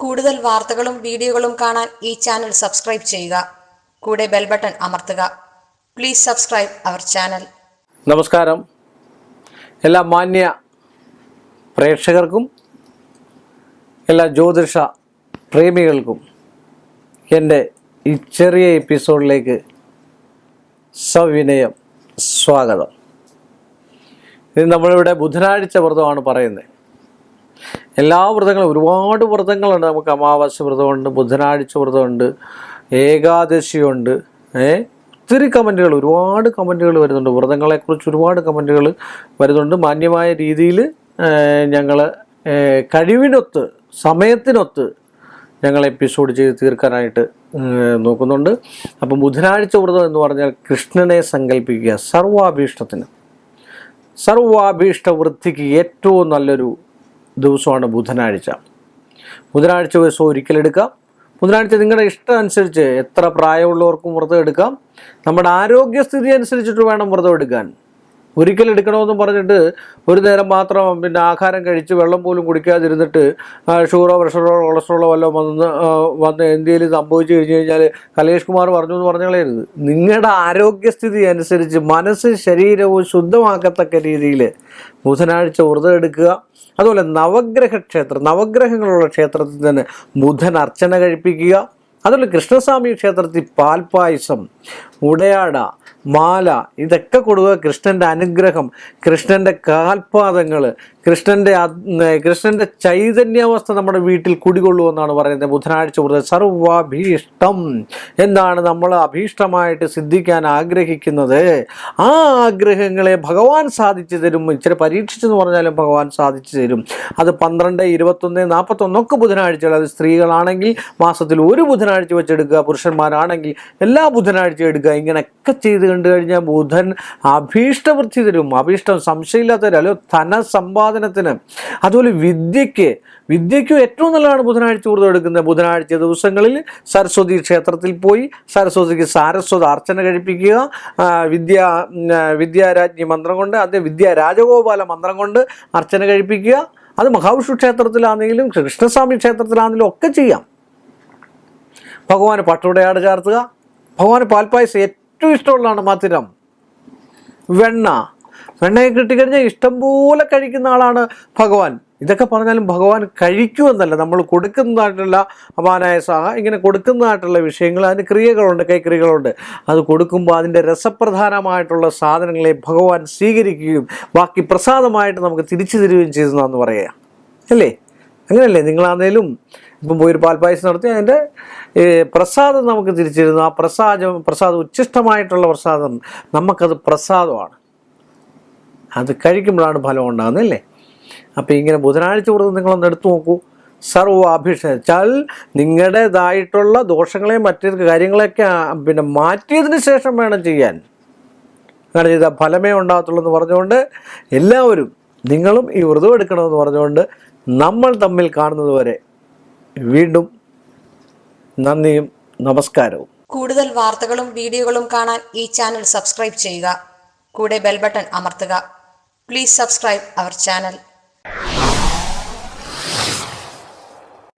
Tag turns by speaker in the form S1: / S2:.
S1: കൂടുതൽ വാർത്തകളും വീഡിയോകളും കാണാൻ ഈ ചാനൽ സബ്സ്ക്രൈബ് ചെയ്യുക. കൂടെ ബെൽ ബട്ടൺ അമർത്തുക. Please subscribe our channel.
S2: നമസ്കാരം. എല്ലാ മാന്യ പ്രേക്ഷകർക്കും എല്ലാ ജ്യോതിഷ പ്രേമികൾക്കും എന്റെ ഈ ചെറിയ എപ്പിസോഡിലേക്ക് സവിനയം സ്വാഗതം. ഇത് നമ്മളിവിടെ ബുധനാഴ്ച വ്രതമാണ് പറയുന്നത്. എല്ലാ വ്രതങ്ങളും ഒരുപാട് വ്രതങ്ങളുണ്ട്. നമുക്ക് അമാവാസ്യ വ്രതമുണ്ട് ബുധനാഴ്ച വ്രതമുണ്ട് ഏകാദശിയുണ്ട് ഏ? ഒത്തിരി കമന്റുകൾ ഒരുപാട് കമന്റുകൾ വരുന്നുണ്ട്. വ്രതങ്ങളെക്കുറിച്ച് ഒരുപാട് കമന്റുകൾ വരുന്നുണ്ട്. മാന്യമായ രീതിയിൽ ഞങ്ങൾ കഴിവിനൊത്ത് സമയത്തിനൊത്ത് ഞങ്ങൾ എപ്പിസോഡ് ചെയ്ത് തീർക്കാനായിട്ട് നോക്കുന്നുണ്ട്. അപ്പം ബുധനാഴ്ച വ്രതം എന്ന് പറഞ്ഞാൽ കൃഷ്ണനെ സങ്കല്പിക്കുക സർവാഭീഷ്ടത്തിന്. സർവാഭീഷ്ട വൃത്തിക്ക് ഏറ്റവും നല്ലൊരു ദിവസമാണ് ബുധനാഴ്ച. ബുധനാഴ്ച ദിവസം ഒരിക്കലെടുക്കാം ബുധനാഴ്ച നിങ്ങളുടെ ഇഷ്ടം അനുസരിച്ച് എത്ര പ്രായമുള്ളവർക്കും വ്രതം എടുക്കാം. നമ്മുടെ ആരോഗ്യസ്ഥിതി അനുസരിച്ചിട്ട് വേണം വ്രതം എടുക്കാൻ. ഒരിക്കൽ എടുക്കണമെന്ന് പറഞ്ഞിട്ട് ഒരു നേരം മാത്രം പിന്നെ ആഹാരം കഴിച്ച് വെള്ളം പോലും കുടിക്കാതിരുന്നിട്ട് ഷുഗറോ പ്രഷറോ കൊളസ്ട്രോളോ വല്ലതും വന്ന് വന്ന് എന്തെങ്കിലും സംഭവിച്ചു കഴിഞ്ഞ് കഴിഞ്ഞാൽ കലേഷ് കുമാർ പറഞ്ഞു എന്ന് പറഞ്ഞു നിങ്ങളുടെ ആരോഗ്യസ്ഥിതി അനുസരിച്ച് മനസ്സ് ശരീരവും ശുദ്ധമാക്കത്തക്ക രീതിയിൽ ബുധനാഴ്ച വ്രതം എടുക്കുക. അതുപോലെ നവഗ്രഹ ക്ഷേത്രം നവഗ്രഹങ്ങളുള്ള ക്ഷേത്രത്തിൽ തന്നെ ബുധൻ അർച്ചന കഴിപ്പിക്കുക. അതുപോലെ കൃഷ്ണസ്വാമി ക്ഷേത്രത്തിൽ പാൽപ്പായസം ഉടയാട മാല ഇതൊക്കെ കൊടുക്കുക കൃഷ്ണന്റെ അനുഗ്രഹം കൃഷ്ണന്റെ കാൽപാദങ്ങൾ കൃഷ്ണന്റെ കൃഷ്ണന്റെ ചൈതന്യാവസ്ഥ നമ്മുടെ വീട്ടിൽ കുടികൊള്ളുമെന്നാണ് പറയുന്നത്. ബുധനാഴ്ച മുതൽ സർവാഭീഷ്ടം എന്താണ് നമ്മൾ അഭീഷ്ടമായിട്ട് സിദ്ധിക്കാൻ ആഗ്രഹിക്കുന്നത്. ആ ആഗ്രഹങ്ങളെ ഭഗവാൻ സാധിച്ചു തരും. ഇച്ചിരി പരീക്ഷിച്ചെന്ന് പറഞ്ഞാലും ഭഗവാൻ സാധിച്ചു തരും. അത് പന്ത്രണ്ട് ഇരുപത്തൊന്ന് നാൽപ്പത്തൊന്നൊക്കെ ബുധനാഴ്ചകൾ അത് സ്ത്രീകളാണെങ്കിൽ മാസത്തിൽ ഒരു ബുധനാഴ്ച വെച്ചെടുക്കുക പുരുഷന്മാരാണെങ്കിൽ എല്ലാ ബുധനാഴ്ചയും എടുക്കുക. ഇങ്ങനെയൊക്കെ ചെയ്ത് കണ്ടു കഴിഞ്ഞാൽ ബുധൻ അഭീഷ്ടവൃത്തി തരും അഭീഷ്ടം സംശയമില്ലാത്ത തരും അല്ലോ ധനസമ്പാദനത്തിന്. അതുപോലെ വിദ്യയ്ക്ക് വിദ്യയ്ക്കും ഏറ്റവും നല്ലതാണ് ബുധനാഴ്ച ഊർജം എടുക്കുന്നത്. ബുധനാഴ്ച ദിവസങ്ങളിൽ സരസ്വതി ക്ഷേത്രത്തിൽ പോയി സരസ്വതിക്ക് സാരസ്വത അർച്ചന കഴിപ്പിക്കുക. വിദ്യ വിദ്യാരാജ്ഞി മന്ത്രം കൊണ്ട് അതേ വിദ്യ രാജഗോപാല മന്ത്രം കൊണ്ട് അർച്ചന കഴിപ്പിക്കുക. അത് മഹാവിഷ്ണു ക്ഷേത്രത്തിലാണെങ്കിലും കൃഷ്ണസ്വാമി ക്ഷേത്രത്തിലാണെങ്കിലും ഒക്കെ ചെയ്യാം. ഭഗവാന് പട്ടുടയാട് ചേർത്തുക. ഭഗവാന് പാൽപ്പായസം ഏറ്റവും ഇഷ്ടമുള്ളതാണ് മധുരം. വെണ്ണ. വെണ്ണയെ കിട്ടിക്കഴിഞ്ഞാൽ ഇഷ്ടംപോലെ കഴിക്കുന്ന ആളാണ് ഭഗവാൻ. ഇതൊക്കെ പറഞ്ഞാലും ഭഗവാൻ കഴിക്കുമെന്നല്ല നമ്മൾ കൊടുക്കുന്നതായിട്ടുള്ള അപാനായ സഹ ഇങ്ങനെ കൊടുക്കുന്നതായിട്ടുള്ള വിഷയങ്ങൾ അതിന് ക്രിയകളുണ്ട് കൈക്രിയകളുണ്ട്. അത് കൊടുക്കുമ്പോൾ അതിന്റെ രസപ്രധാനമായിട്ടുള്ള സാധനങ്ങളെ ഭഗവാൻ സ്വീകരിക്കുകയും ബാക്കി പ്രസാദമായിട്ട് നമുക്ക് തിരിച്ചു തരികയും ചെയ്തെന്നാന്ന് പറയുക. അല്ലേ? അങ്ങനെയല്ലേ? നിങ്ങളാണേലും ഇപ്പം പോയി ഒരു പാൽപ്പായസം നടത്തി അതിന്റെ പ്രസാദം നമുക്ക് തിരിച്ചിരുന്നു. ആ പ്രസാദം പ്രസാദം ഉച്ഛിഷ്ടമായിട്ടുള്ള പ്രസാദം നമുക്കത് പ്രസാദമാണ്. അത് കഴിക്കുമ്പോഴാണ് ഫലം ഉണ്ടാകുന്നല്ലേ അപ്പോൾ ഇങ്ങനെ ബുധനാഴ്ച വ്രതം നിങ്ങളൊന്ന് എടുത്തു നോക്കൂ. സർവാഭിഷേകം വെച്ചാൽ നിങ്ങളുടേതായിട്ടുള്ള ദോഷങ്ങളെയും മറ്റു കാര്യങ്ങളെയൊക്കെ പിന്നെ മാറ്റിയതിന് ശേഷം വേണം ചെയ്യാൻ. അങ്ങനെ ചെയ്താൽ ഫലമേ ഉണ്ടാകത്തുള്ളൂ എന്ന് പറഞ്ഞുകൊണ്ട് എല്ലാവരും നിങ്ങളും ഈ വ്രതം എടുക്കണമെന്ന് പറഞ്ഞുകൊണ്ട് നമ്മൾ തമ്മിൽ കാണുന്നത് വരെ വീണ്ടും നന്ദിയും നമസ്കാരവും.
S1: കൂടുതൽ വാർത്തകളും വീഡിയോകളും കാണാൻ ഈ ചാനൽ സബ്സ്ക്രൈബ് ചെയ്യുക. കൂടെ ബെൽ ബട്ടൺ അമർത്തുക. Please subscribe our channel